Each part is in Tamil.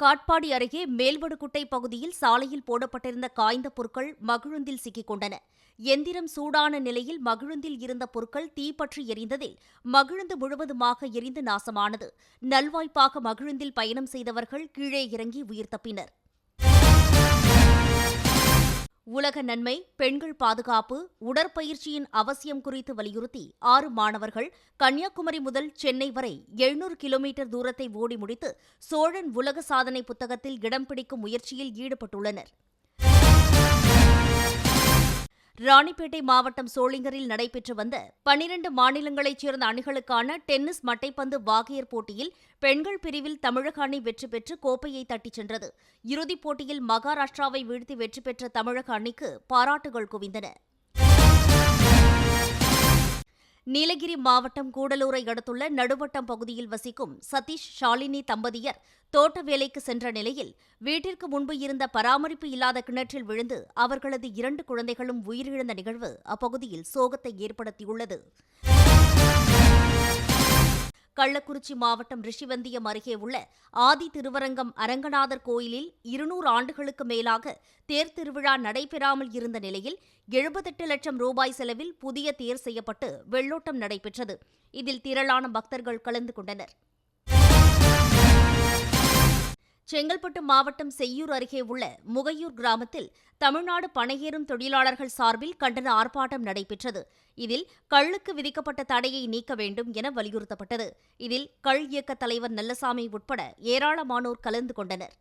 காட்பாடி அருகே மேல்வடுகுட்டை பகுதியில் சாலையில் போடப்பட்டிருந்த காய்ந்த பொருட்கள் மகிழுந்தில் சிக்கிக் கொண்டன எந்திரம் சூடான நிலையில் மகிழுந்தில் இருந்த பொருட்கள் தீப்பற்றி எரிந்ததில் மகிழுந்து முழுவதுமாக எரிந்து நாசமானது. நல்வாய்ப்பாக மகிழுந்தில் பயணம் செய்தவர்கள் கீழே இறங்கி உயிர் தப்பினர். உலக நன்மை பெண்கள் பாதுகாப்பு உடற்பயிற்சியின் அவசியம் குறித்து வலியுறுத்தி ஆறு மாணவர்கள் கன்னியாகுமரி முதல் சென்னை வரை எழுநூறு கிலோமீட்டர் தூரத்தை ஓடி முடித்து சோழன் உலக சாதனை புத்தகத்தில் இடம் பிடிக்கும் முயற்சியில் ஈடுபட்டுள்ளனர். ராணிப்பேட்டை மாவட்டம் சோளிங்கரில் நடைபெற்று வந்த பனிரண்டு மாநிலங்களைச் சேர்ந்த அணிகளுக்கான டென்னிஸ் மட்டைப்பந்து வாகையர் போட்டியில் பெண்கள் பிரிவில் தமிழக அணி வெற்றி பெற்று கோப்பையை தட்டிச் சென்றது. இறுதிப் போட்டியில் மகாராஷ்டிராவை வீழ்த்தி வெற்றி பெற்ற தமிழக அணிக்கு பாராட்டுகள் குவிந்தன. நீலகிரி மாவட்டம் கூடலூரை அடுத்துள்ள நடுவட்டம் பகுதியில் வசிக்கும் சதீஷ் ஷாலினி தம்பதியர் தோட்ட வேலைக்கு சென்ற நிலையில் வீட்டிற்கு முன்பு இருந்த பராமரிப்பு இல்லாத கிணற்றில் விழுந்து அவர்களது இரண்டு குழந்தைகளும் உயிரிழந்த நிகழ்வு அப்பகுதியில் சோகத்தை ஏற்படுத்தியுள்ளது. கள்ளக்குறிச்சி மாவட்டம் ரிஷிவந்தியம் அருகே உள்ள ஆதி திருவரங்கம் அரங்கநாதர் கோயிலில் இருநூறு ஆண்டுகளுக்கு மேலாக தேர் திருவிழா நடைபெறாமல் இருந்த நிலையில் எழுபத்தெட்டு லட்சம் ரூபாய் செலவில் புதிய தேர் செய்யப்பட்டு வெள்ளோட்டம் நடைபெற்றது. இதில் திரளான பக்தர்கள் கலந்து கொண்டனர். செங்கல்பட்டு மாவட்டம் செய்யூர் அருகே உள்ள முகையூர் கிராமத்தில் தமிழ்நாடு பனையேறும் தொழிலாளர்கள் சார்பில் கண்டன ஆர்ப்பாட்டம் நடைபெற்றது. இதில் கள்ளுக்கு விதிக்கப்பட்ட தடையை நீக்க வேண்டும் என வலியுறுத்தப்பட்டது. இதில் கள் இயக்க தலைவர் நல்லசாமி உட்பட ஏராளமானோர் கலந்து கொண்டனர்.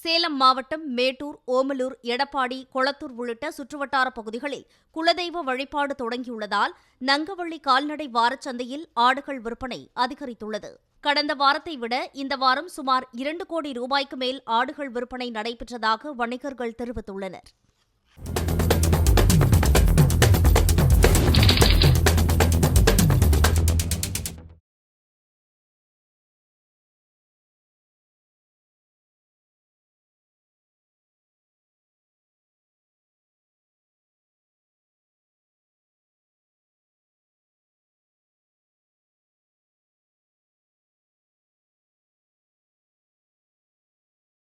சேலம் மாவட்டம் மேட்டூர் ஓமலூர் எடப்பாடி கொளத்தூர் உள்ளிட்ட சுற்றுவட்டார பகுதிகளில் குலதெய்வ வழிபாடு தொடங்கியுள்ளதால் நங்கவள்ளி கால்நடை வாரச்சந்தையில் ஆடுகள் விற்பனை அதிகரித்துள்ளது. கடந்த வாரத்தை விட இந்த வாரம் சுமார் இரண்டு கோடி ரூபாய்க்கு மேல் ஆடுகள் விற்பனை நடைபெற்றதாக வணிகர்கள் தெரிவித்துள்ளனர்.